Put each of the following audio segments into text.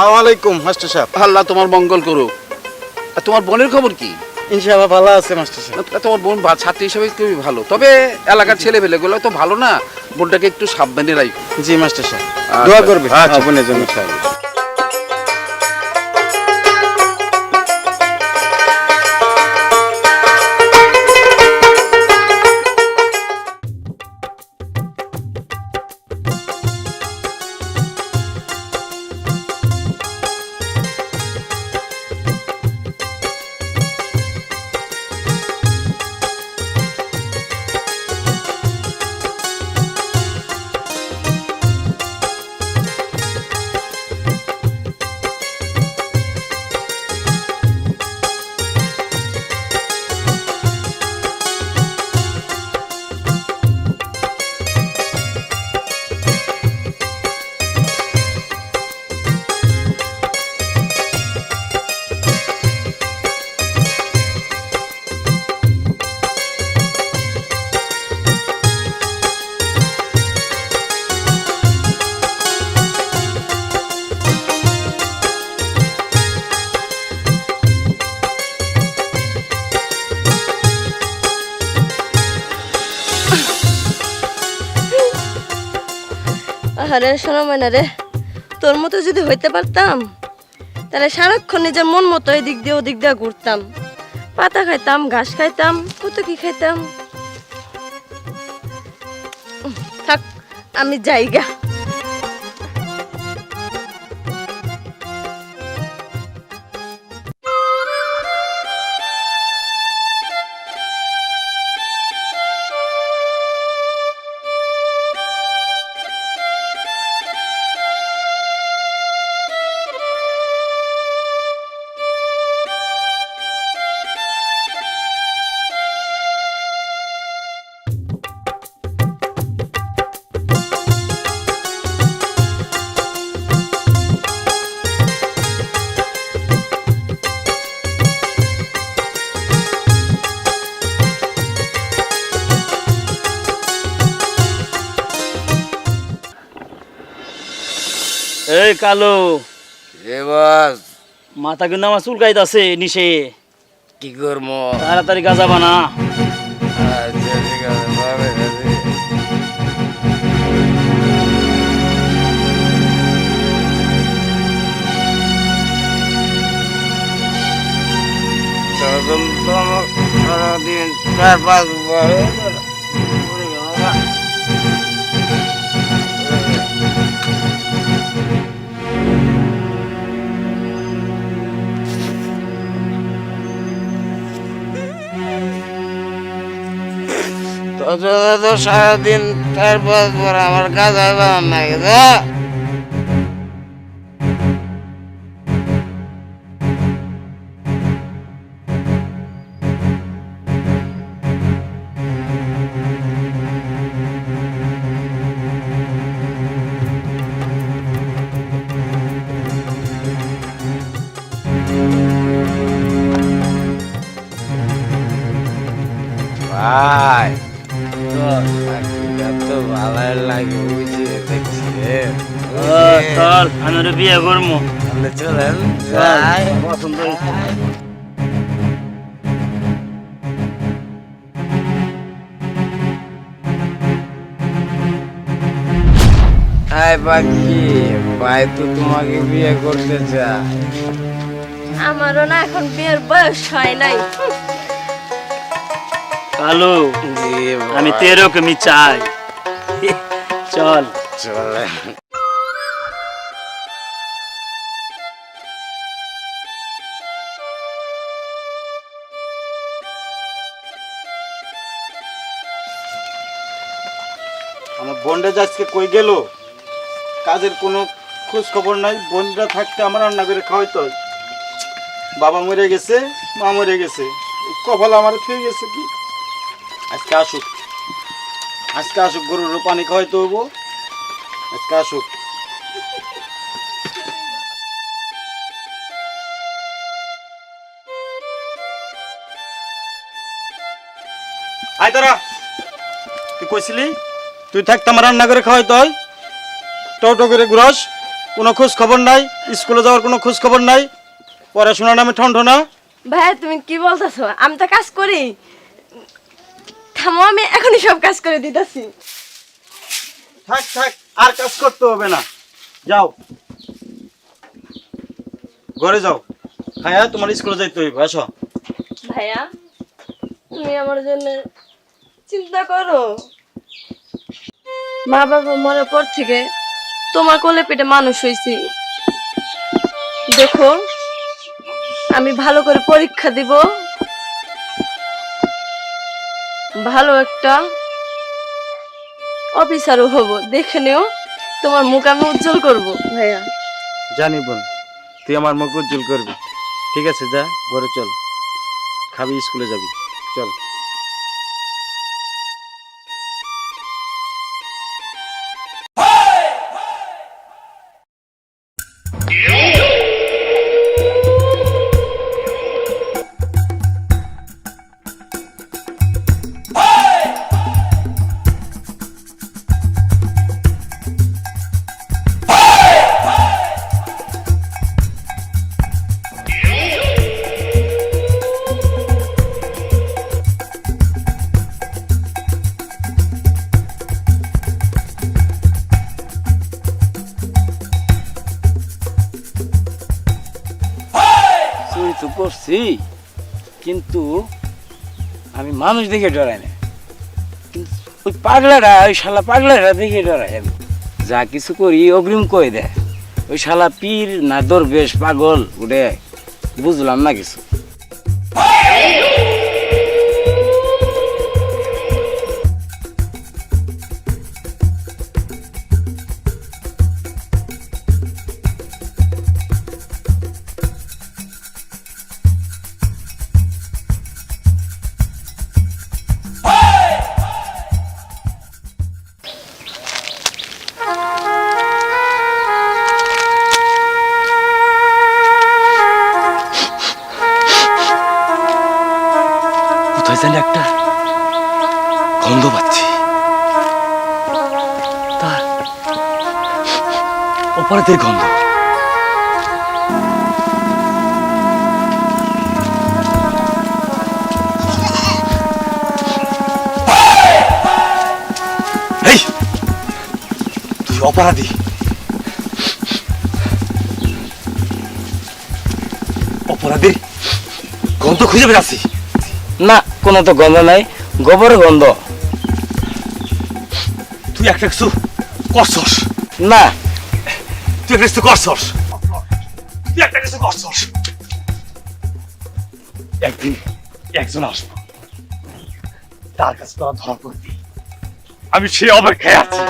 সালাম আলাইকুম মাস্টার সাহেব আল্লাহ তোমার মঙ্গল করুক। আর তোমার বোনের খবর কি? ইনশাআল্লাহ ভালো আছে মাস্টার সাহেব তোমার বোন ছাত্রী হিসেবে খুবই ভালো। তবে এলাকার ছেলে পেলেগুলো তো ভালো না? বোনটাকে একটু সাবধানে রাখো। জি মাস্টার সাহেব আচ্ছা, দোয়া করবে আচ্ছা। বোনের জন্য আরে শোনো মাইনা রে, তোর মতো যদি হইতে পারতাম, তাহলে সারাক্ষণ নিজের মন মতো এদিক দিয়ে ওদিক দিয়ে ঘুরতাম। পাতা খাইতাম, ঘাস খাইতাম, কত কি খাইতাম। থাক, আমি যাইগা। এই কালো। এবার মাথা কিন্তু আমার চুলকাইতাছে নিশে কি করব তাড়াতাড়ি গাজা বানা। আচ্ছা আছে সারাদিন চার পাঁচ তখন তো সারাদিন চার পাঁচ আমার কাজ হবে নাকি তো ভাই। পাখিটা বিয়ে করব তাহলে চলেন পছন্দ হয়েছে হাই পাখি ভাই তো তোমাকে বিয়ে করতে চায়। আমারও না এখন বিয়ের বয়স হয় নাই। কালো আমি তো এরকমই চাই চল। চলেন। বোনটা আজকে কই গেল? কাজের কোনো খোঁজ খবর নাই, বোনরা থাকতে আমার রান্না করে খাওয়াইতো বাবা মরে গেছে, মা মরে গেছে। কপাল আমার খেয়ে গেছে কি? আজকে আসুক। আজকে আসুক, গরুর পানি খাওয়াইতে হব আজকে আসুক। আয় তারা, তুই কইছিলি? তুই থাকতে আমার রান্না করে খাওয়াইতে হয়। টোটো করে ঘুরস কোনো খোঁজ খবর নাই স্কুলে যাওয়ার কোনো খোঁজ খবর নাই পড়াশোনার নামে ঠনঠনা ভাইয়া তুমি কি বলতেছো? আমি তো কাজ করি। থামো আমি এখনই সব কাজ করে দিতেছি। থাক থাক আর কাজ করতে হবে না। যাও। ঘরে যাও। হ্যাঁ তোমার স্কুলে যাইতে হইব আসো। ভাইয়া তুমি আমার জন্য চিন্তা করো। মা বাবা মরার পর থেকে তোমার কোলে পেটে মানুষ হয়েছি দেখো আমি ভালো করে পরীক্ষা দিব। ভালো একটা অফিসারও হব। দেখে নিও তোমার মুখ আমি উজ্জ্বল করব। ভাইয়া। জানি বোন তুই আমার মুখ উজ্জ্বল করবি। ঠিক আছে যা ঘরে চল। খাবি স্কুলে যাবি। চল। তো করছি, কিন্তু আমি মানুষ দেখে ডরাই না কিন্তু ওই পাগলাটা, ওই শালা পাগলাটা দেখে ডরাই আমি। যা কিছু করি অগ্রিম কয়ে দেয়? ওই শালা পীর না দর বেশ পাগল উঠে বুঝলাম না কিছু। অপরাধের গন্ধ। তুই অপরাধী। অপরাধীর গন্ধ খুঁজে বেড়াচ্ছি। না কোনো তো গন্ধ নাই গোবর গন্ধ। তুই একটা কিছু করছস। না। তুই একটা কিছু করছস? তুই একটা কিছু করছস? একদিন একজন আসব। তার কাছে তোরা ধরা পড়বি। আমি সেই অপেক্ষায় আছি।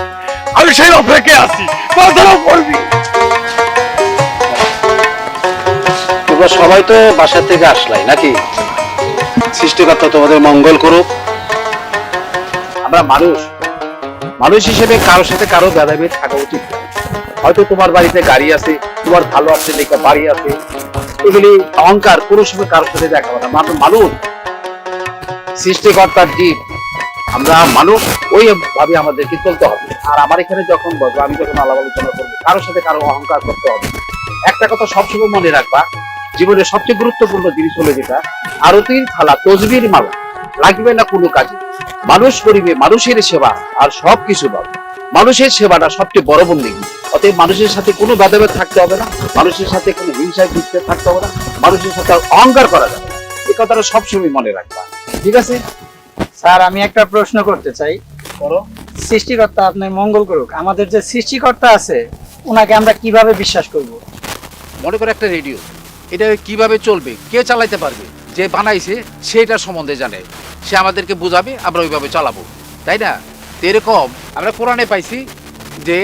আমি সেই অপেক্ষায় আছি। তোরা ধরা পড়বি। তোমরা সবাই তো বাসা থেকে আসলাই, নাকি? সৃষ্টিকর্তা তোমাদের মঙ্গল করুক। আমরা মানুষ। মানুষ হিসেবে কারোর সাথে কারও ভেদাভেদ থাকা উচিত। হয়তো তোমার বাড়িতে গাড়ি আছে, তোমার ভালো আছে, দেখে বাড়ি আছে। এগুলি অহংকার, কোনো সময় কারোর সাথে দেখাবো না। আমরা মানুষ। সৃষ্টিকর্তার জীব। আমরা মানুষ, ওই ভাবে আমাদেরকে চলতে হবে। আর আমার এখানে যখন বলব, আমি যখন আলাপ আলোচনা করব, কারোর সাথে কারও অহংকার করতে হবে একটা কথা সবসময় মনে রাখবা, জীবনের সবচেয়ে গুরুত্বপূর্ণ জিনিস হলো যেটা, আরতির থালা, তসবির মালা, লাগবে না কোনো কাজে। মানুষ করিবে মানুষের সেবা, আর সব কিছু পাবে মানুষের সেবাটা সবচেয়ে বড় বন্দিগি। অতএব মানুষের সাথে কোনো ভেদাভেদ থাকতে হবে না মানুষের সাথে কোনো হিংসায় যুক্ত থাকতে হবে না মানুষের সাথে অহংকার করা যাবে না। এই কথাটা সবসময় মনে রাখবা ঠিক আছে? স্যার আমি একটা প্রশ্ন করতে চাই। করো। সৃষ্টিকর্তা আপনার মঙ্গল করুক আমাদের যে সৃষ্টিকর্তা আছে ওনাকে আমরা কীভাবে বিশ্বাস করব? মনে করো একটা রেডিও এটা কীভাবে চলবে কে চালাইতে পারবে যে বানাইছে সেটা সম্বন্ধে জানে। সে আমাদেরকে বুঝাবে আমরা ওইভাবে চালাবো। তাই না? এরকম আমরা কোরআনে পাইছি যে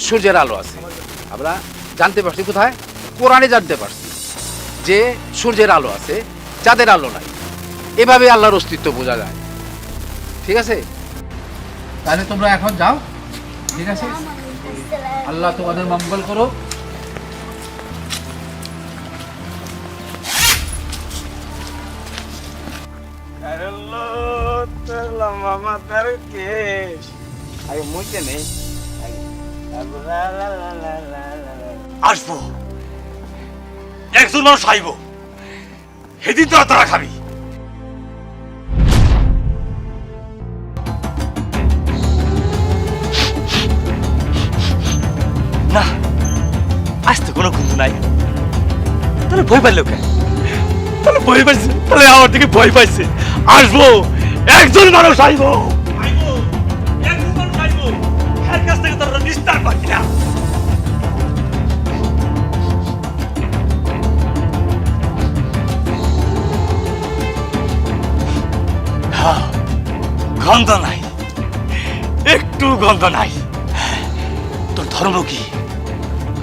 সূর্যের আলো আছে। আমরা জানতে পারছি কোথায়? কোরআনে জানতে পারছি যে সূর্যের আলো আছে চাঁদের আলো নাই। এভাবে আল্লাহর অস্তিত্ব বোঝা যায়। ঠিক আছে? তাহলে তোমরা এখন যাও। ঠিক আছে? আল্লাহ তোমাদের মঙ্গল করো মামা তার কেশ। আগে মুখে নেই। আসব। একজন মানুষ আইব। সেদিন তোরা তোরা খাবি। না, আজ তো কোনো কিন্তু নাই। তাহলে ভয় পাইল কেন তাহলে ভয় পাইছে। তাহলে আমার দিকে ভয় পাইছে। আসব। একজন মানুষ আইবো। হ্যাঁ, গন্ধ নাই। একটু গন্ধ নাই। তোর ধর্ম কি?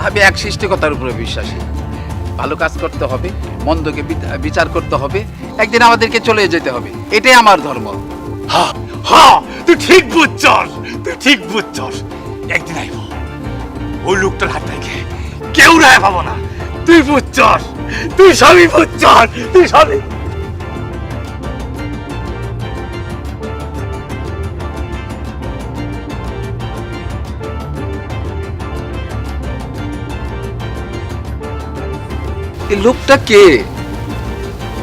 আমি এক সৃষ্টিকতার উপরে বিশ্বাসী। ভালো কাজ করতে হবে মন্দকে বিচার করতে হবে একদিন আমাদেরকে চলে যেতে হবে। এটাই আমার ধর্ম। হ্যাঁ হ্যাঁ তুই ঠিক বুঝছস তুই ঠিক বুঝছস। একদিন আইব। ওই লোকটার হাত থেকে। কেউ রায় পাবো না। তুই বুঝছস তুই সবই বুঝছস তুই সবই এই লোকটা কে?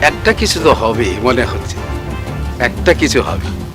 একটা কিছু তো হবে মনে হচ্ছে। একটা কিছু হবে।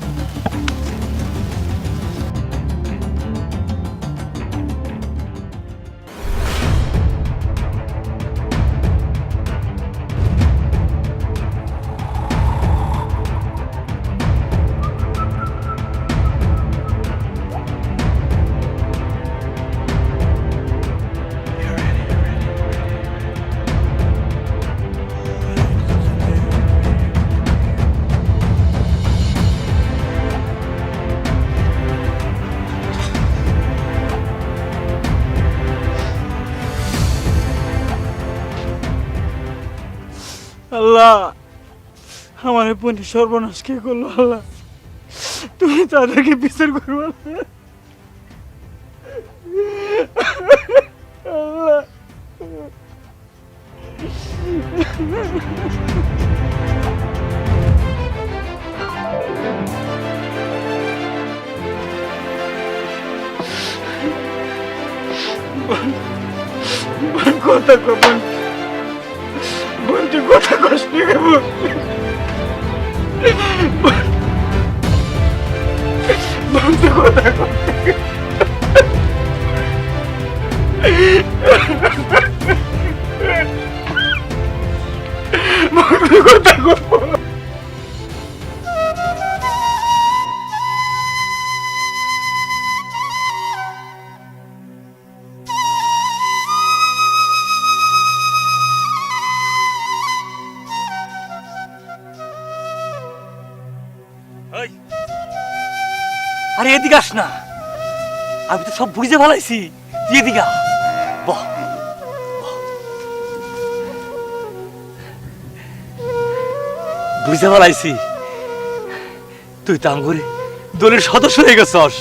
আমার বোনের সর্বনাশ কে করল আল্লাহ? তুমি তাদেরকে বিচার করব কথা কথা কষ্ট আরে এদিকে আস না। আমি তো সব বুঝে ফেলাইছি। তুই এদিকে। বহ। বুঝে ফেলাইছি। তুই তাঙ্গুরে দলের সদস্য হয়ে গেছস।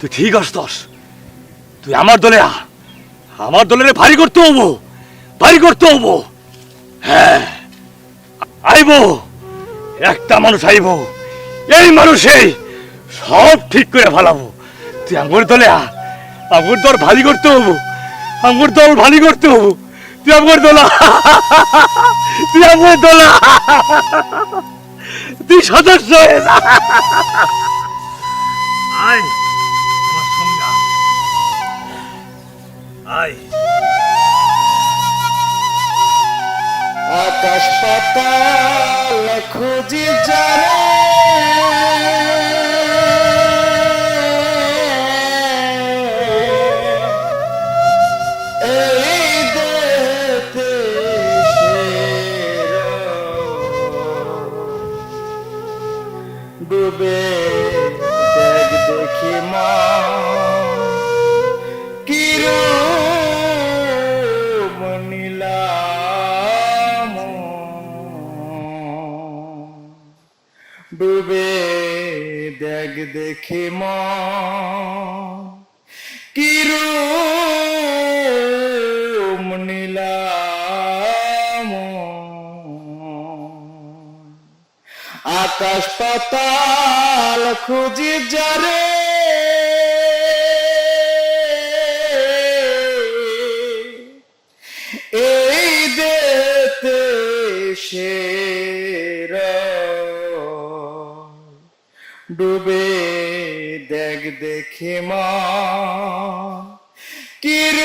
তুই ঠিক আস আসতস তুই আমার দলে আ। আমার দলের ভারী করতে হব। ভারী করতে হব। হ্যাঁ। আইবো। একটা মানুষ আইব এই মানুষেই সব ঠিক করে ফেলাবো তুই আঙ্গুর দলে আ আঙ্গুর দল ভারী করতে হব আঙ্গুর দল ভারী করতে হব তুই আঙ্গুর দোলা তুই আঙ্গুর দোলা তুই সদস্য হয়ে যা। আয় আমার সঙ্গে আয়। আয় আকাশ পাতাল খুঁজি যারে দেখ দেখে ম কিরূপ নীলাম। আকাশ পাতাল খুঁজি যারে ডুবে দেখ দেখে মন কিরূপ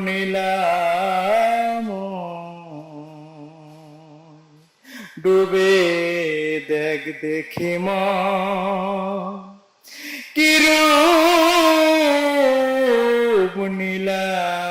নীলাম? ডুবে দেখ দেখে মন কিরূপ নীলাম?